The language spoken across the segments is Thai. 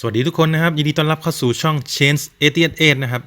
สวัสดีทุกคนนะครับ ยินดีต้อนรับเข้าสู่ช่อง Change 88นะครับ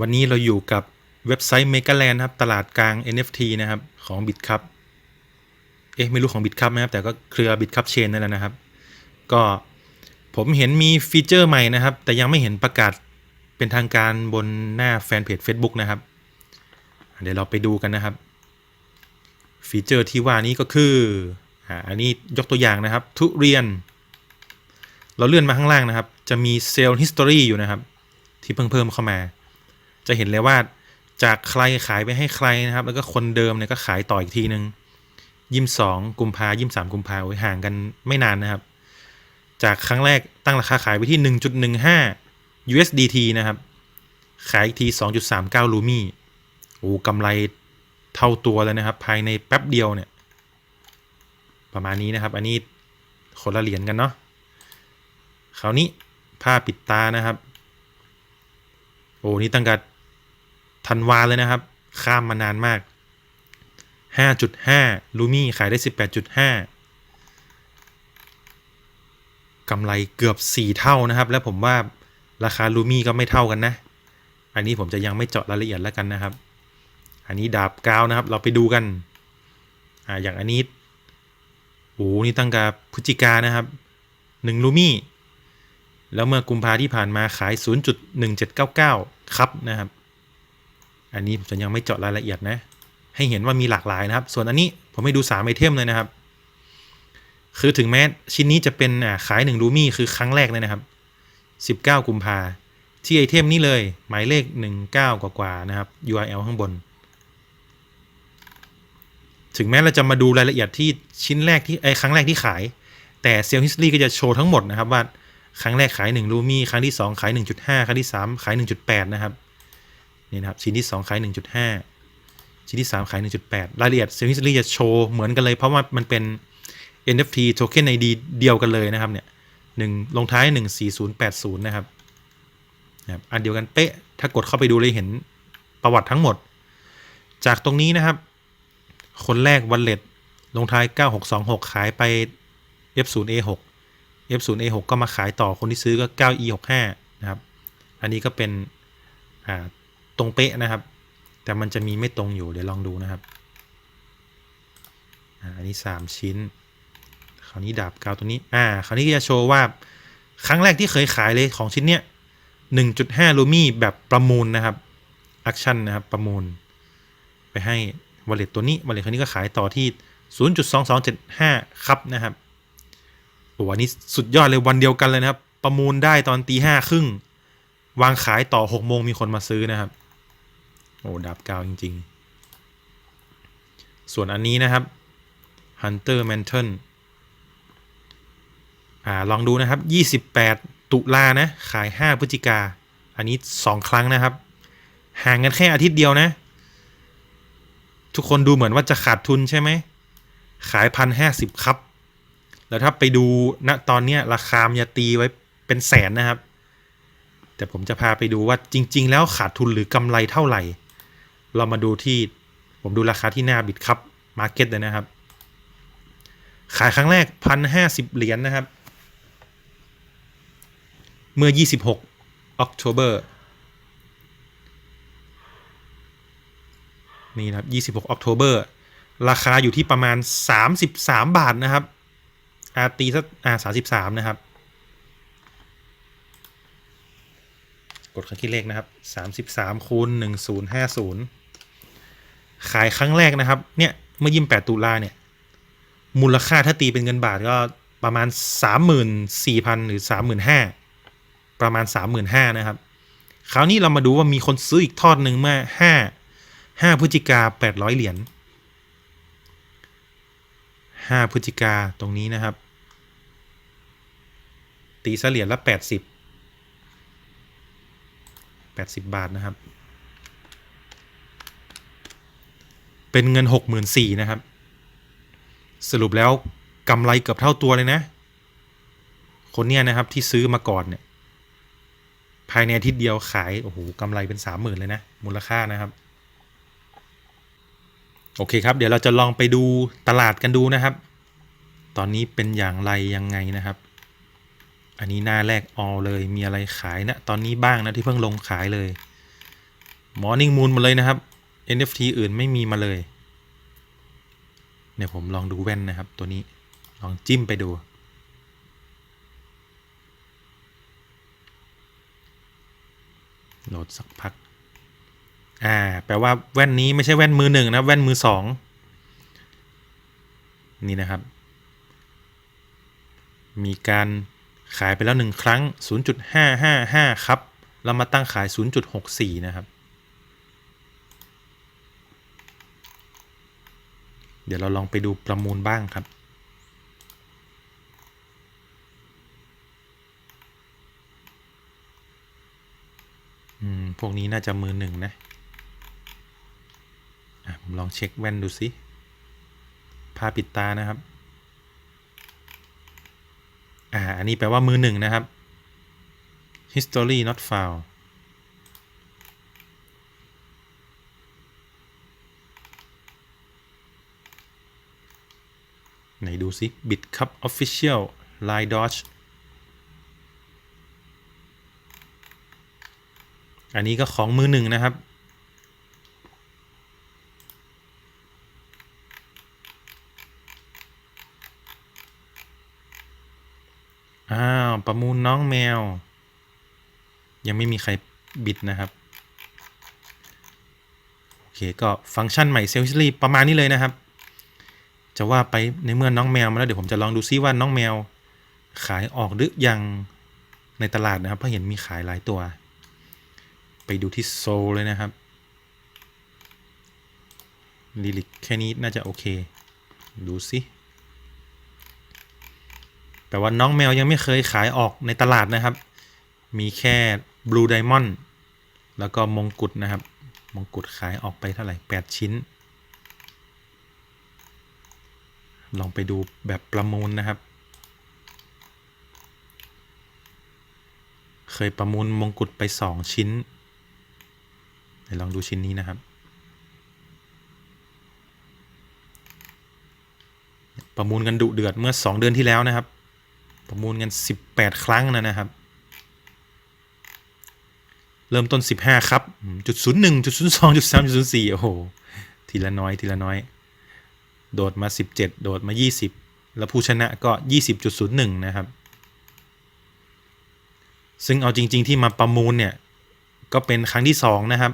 วันนี้เราอยู่กับเว็บไซต์ Megaland นะครับ ตลาดกลาง NFT นะครับ ของ BitCup เอ๊ะ ไม่รู้ของ BitCup นะครับ แต่ก็เครือ BitCup Chain นั่นแหละนะครับ ก็ผมเห็นมีฟีเจอร์ใหม่นะครับ แต่ยังไม่เห็นประกาศเป็นทางการบนหน้าแฟนเพจ Facebook นะครับ เดี๋ยวเราไปดูกันนะครับ ฟีเจอร์ที่ว่านี้ก็คือ อ่าอันนี้ยกตัวอย่างนะครับ ทุเรียน เราเลื่อนมาข้างล่างนะครับ จะมีเซลล์ history อยู่นะครับ ที่เพิ่งเพิ่มเข้ามา จะเห็นเลยว่าจากใครขายไปให้ใครนะครับ แล้วก็คนเดิมเนี่ยก็ขายต่ออีกทีนึงยี่สองกุมภายี่สามกุมภาโอ้ยห่างกันไม่นานนะครับ จากครั้งแรกตั้งราคาขายไปที่หนึ่งจุดหนึ่งห้า USDT นะครับ ขายอีกทีสองจุดสามเก้าลูมี่โอ้กำไรเท่าตัวเลยนะครับ ภายในแป๊บเดียวเนี่ย ประมาณนี้นะครับ อันนี้คนละเหรียญกันเนาะ คราวนี้ผ้าปิดตานะครับ โอ้นี่ตั้งแต่ธันวาเลยนะครับ ข้ามมานานมาก 5.5 ลูมี่ขายได้ 18.5 กำไรเกือบ 4 เท่านะครับ และผมว่าราคาลูมี่ก็ไม่เท่ากันนะ อันนี้ผมจะยังไม่เจาะรายละเอียดแล้วกันนะครับ อันนี้ดาบกาวนะครับ เราไปดูกันอ่าอย่างอันนี้โอ้นี่ตั้งแต่พฤศจิกานะครับ 1 ลูมี่ แล้วเมื่อกุมภาที่ผ่านมาขาย 0.1799 ครับนะครับ อันนี้ผมยังไม่เจาะรายละเอียดนะ ให้เห็นว่ามีหลากหลายนะครับ ส่วนอันนี้ผมให้ดู3ไอเทมเลยนะครับ คือถึงแม้ชิ้นนี้จะเป็นขาย1รูมี่คือครั้งแรกเลยนะครับ 19 กุมภาที่ไอเทมนี้เลย หมายเลข 19 กว่าๆนะครับ URL ข้างบน ถึงแม้เราจะมาดูรายละเอียดที่ชิ้นแรกที่ไอครั้งแรกที่ขาย แต่เซลล์ฮิสตอรี่ก็จะโชว์ทั้งหมดนะครับว่า ครั้งแรกขาย1รูมี่ครั้งที่ 2 ขาย 1.5 ครั้งที่ 3 ขาย 1.8 นะครับนี่นะครับชิ้นที่ 2 ขาย 1.5 ชิ้นที่ 3 ขาย 1.8 รายละเอียดเซลล์ฮิสตอรี่จะโชว์เหมือนกันเลยเพราะว่ามันเป็น NFT Token ID เดียวกันเลยนะครับเนี่ยหนึ่งลงท้าย 14080 นะครับนะครับอันเดียวกันเป๊ะถ้ากดเข้าไปดูเลยเห็นประวัติทั้งหมด จากตรงนี้นะครับ คนแรกวันเลตลงท้าย 9626 ขายไป F0A6 F0A6 ก็มาขายต่อคนที่ซื้อก็ 9E65 นะครับ อันนี้ก็เป็นตรงเป๊ะนะครับ แต่มันจะมีไม่ตรงอยู่เดี๋ยวลองดูนะครับ อันนี้ 3 ชิ้น คราวนี้ดาบกาวตัวนี้ อ่า คราวนี้จะโชว์ว่าครั้งแรกที่เคยขายเลยของชิ้นเนี้ย 1.5 ลูมี่แบบประมูลนะครับอัคชั่นนะครับประมูล ไปให้วอลเล็ตตัวนี้วอลเล็ตคราวนี้ก็ขายต่อที่ 0.2275 ครับนะครับ โอ้อันนี้สุดยอดเลยวันเดียวกันเลยนะครับ ประมูลได้ตอนตีห้าครึ่ง วางขายต่อหกโมงมีคนมาซื้อนะครับ โอ้ดับกาวจริง ๆ ส่วนอันนี้นะครับ Hunter Mantle อ่าลองดูนะครับ 28 ตุลานะ ขาย 5 พฤศจิกา อันนี้ 2 ครั้งนะครับ ห่างกันแค่อาทิตย์เดียวนะ ทุกคนดูเหมือนว่าจะขาดทุนใช่ไหม ขายพันห้าสิบครับ แล้วถ้าไปดูณตอนเนี้ยราคามนจะตีไว้เป็นแสนนะครับ แต่ผมจะพาไปดูว่าจริง ๆ แล้วขาดทุนหรือกำไรเท่าไหร่ เรามาดูที่ผมดูราคาที่หน้าบิดครับมาร์เก็ตเลยนะครับ ขายครั้งแรกพันห้าสิบเหรียญนะครับ เมื่อ26 October นี่นะครับ 26 October ราคาอยู่ที่ประมาณ 33 บาทนะครับ อาตีสักอ่า33นะครับ กดครั้งที่เลขนะครับ33คูณ1050ขายครั้งแรกนะครับ เนี่ยเมื่อ28ตุลาเนี่ย มูลค่าถ้าตีเป็นเงินบาทก็ประมาณ34,000หรือ35,000ประมาณ35,000นห้านะครับ คราวนี้เรามาดูว่ามีคนซื้ออีกทอดหนึ่งเมื่อ5 5พฤศจิกา800เหรียญ ห้าพฤศจิกาตรงนี้นะครับ ตีเฉลี่ยละแปดสิบแปดสิบบาทนะครับ เป็นเงินหกหมื่นสี่นะครับ สรุปแล้วกำไรเกือบเท่าตัวเลยนะ คนเนี้ยนะครับที่ซื้อมาก่อนเนี่ยภายในอาทิตย์เดียวขาย โอ้โหกำไรเป็นสามหมื่นเลยนะ มูลค่านะครับ โอเคครับ เดี๋ยวเราจะลองไปดูตลาดกันดูนะครับ ตอนนี้เป็นอย่างไรยังไงนะครับ อันนี้หน้าแรกออเลยมีอะไรขายนะตอนนี้บ้างนะที่เพิ่งลงขายเลย Morning Moon มาเลยนะครับ NFT อื่นไม่มีมาเลยเนี่ยผมลองดูแว่นนะครับ ตัวนี้ลองจิ้มไปดู โหลดสักพัก อ่า แปลว่าแว่นนี้ไม่ใช่แว่นมือหนึ่งนะแว่นมือสองนี่นะครับ มีการขายไปแล้วหนึ่งครั้ง 0.555 ครับ เรามาตั้งขาย 0.64 นะครับ เดี๋ยวเราลองไปดูประมูลบ้างครับอืมพวกนี้น่าจะมือหนึ่งนะ ลองเช็คแว่นดูสิผ้าปิดตานะครับ อ่า อันนี้แปลว่ามือหนึ่งนะครับ history not found ไหนดูสิ bit cup official line dodge อันนี้ก็ของมือหนึ่งนะครับ อ้าว ประมูลน้องแมว ยังไม่มีใครบิดนะครับ โอเค ก็ฟังก์ชันใหม่เซลล์ลีประมาณนี้เลยนะครับ จะว่าไปในเมื่อน้องแมวมาแล้วเดี๋ยวผมจะลองดูซิว่าน้องแมว ขายออกหรือยังในตลาดนะครับ เพราะเห็นมีขายหลายตัว ไปดูที่โซลเลยนะครับลิลิกแค่นี้น่าจะโอเค ดูสิ แต่ว่าน้องแมวยังไม่เคยขายออกในตลาดนะครับ มีแค่ Blue Diamond แล้วก็มงกุฎนะครับ มงกุฎขายออกไปเท่าไหร่ 8 ชิ้น ลองไปดูแบบประมูลนะครับ เคยประมูลมงกุฎไป 2 ชิ้นลองดูชิ้นนี้นะครับ ประมูลกันดุเดือดเมื่อ 2 เดือนที่แล้วนะครับ ประมูลกัน 18 ครั้งนะนะครับ เริ่มต้น 15 ครับจุดศูนย์หนึ่งจุดศูนย์สองจุดสามจุดศูนย์สี่โอ้โห ทีละน้อยทีละน้อย โดดมา 17 โดดมา 20 แล้วผู้ชนะก็ 20.01 นะครับ ซึ่งเอาจริง ๆ ที่มาประมูลเนี่ย ก็เป็นครั้งที่ 2 นะครับ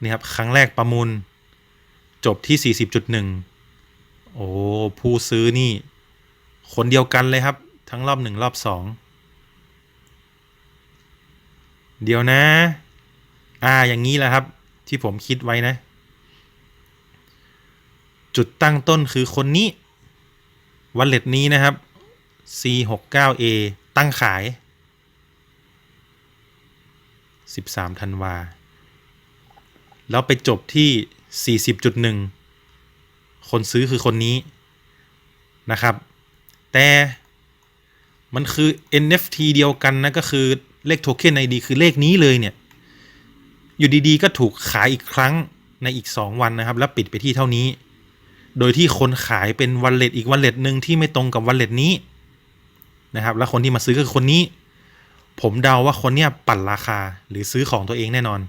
นี่ครับ ครั้งแรกประมูลจบที่ 40.1 โอ้ ผู้ซื้อนี่ คนเดียวกันเลยครับ ทั้งรอบหนึ่งรอบสองเดี๋ยวนะ อ่า อย่างนี้แหละครับ ที่ผมคิดไว้นะ จุดตั้งต้นคือคนนี้ วัลเล็ตนี้นะครับ C69A ตั้งขาย 13ธันวา แล้วไปจบที่ 40.1 คนซื้อคือคนนี้นะครับ แต่มันคือ NFT เดียวกันนะก็คือเลขโทเค็น ID คือเลขนี้เลยเนี่ย อยู่ดีๆ ก็ถูกขายอีกครั้งในอีก 2 วันนะครับ แล้วปิดไปที่เท่านี้ โดยที่คนขายเป็นวันเลตอีกวันเลตหนึ่งที่ไม่ตรงกับวันเลตนี้นะครับ แล้วคนที่มาซื้อก็คือคนนี้ ผมเดาว่าคนเนี้ยปั่นราคาหรือซื้อของตัวเองแน่นอน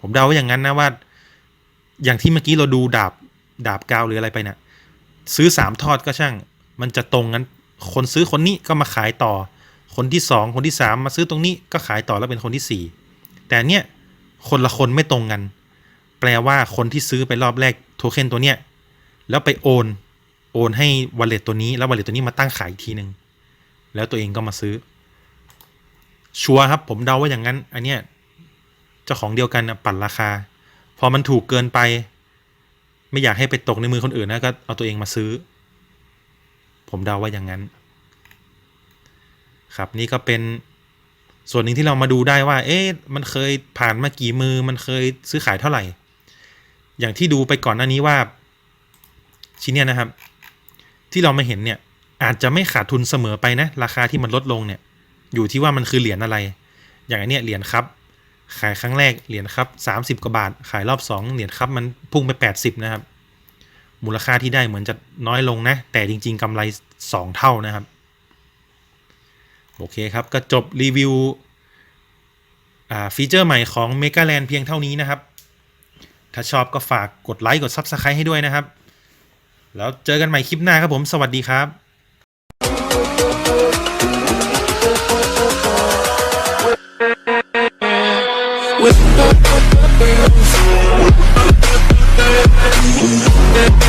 ผมเดาว่าอย่างนั้นนะว่า อย่างที่เมื่อกี้เราดูดาบดาบกาวหรืออะไรไปเนะี่ยซื้อสามทอดก็ช่าง มันจะตรงกันคนซื้อคนนี้ก็มาขายต่อ คนที่สองคนที่สามมาซื้อตรงนี้ก็ขายต่อแล้วเป็นคนที่สี่แต่เนี้ยคนละคนไม่ตรงกัน แปลว่าคนที่ซื้อไปรอบแรกโทเค็นตัวเนี้ยแล้วไปโอนโอนให้วอลเล็ตตัวนี้แล้ววอลเล็ตตัวนี้มาตั้งขายอีกทีหนึ่งแล้วตัวเองก็มาซื้อ ชัวร์ครับผมเดาว่าอย่างนั้น อันเนี้ยเจ้าของเดียวกันนะปั่นราคา พอมันถูกเกินไป ไม่อยากให้ไปตกในมือคนอื่นนะก็เอาตัวเองมาซื้อ ผมเดาว่าอย่างนั้น ครับนี่ก็เป็นส่วนหนึ่งที่เรามาดูได้ว่า เอ๊ะมันเคยผ่านมากี่มือ มันเคยซื้อขายเท่าไหร่ อย่างที่ดูไปก่อนหน้านี้ว่า ชิ้นเนี้ยนะครับ ที่เรามาเห็นเนี่ย อาจจะไม่ขาดทุนเสมอไปนะ ราคาที่มันลดลงเนี่ย อยู่ที่ว่ามันคือเหรียญอะไร อย่างอันเนี้ยเหรียญครับ ขายครั้งแรกเหรียญครับสามสิบกว่าบาท ขายรอบสองเหรียญครับมันพุ่งไปแปดสิบนะครับ มูลค่าที่ได้เหมือนจะน้อยลงนะ แต่จริง ๆกำไรสองเท่านะครับ โอเคครับ ก็จบรีวิวฟีเจอร์ใหม่ของ m e g a l a n d เพียงเท่านี้นะครับ ถ้าชอบก็ฝากกดไลค์กด Subscribe ให้ด้วยนะครับ แล้วเจอกันใหม่คลิปหน้าครับผม สวัสดีครับ We'll. Yeah.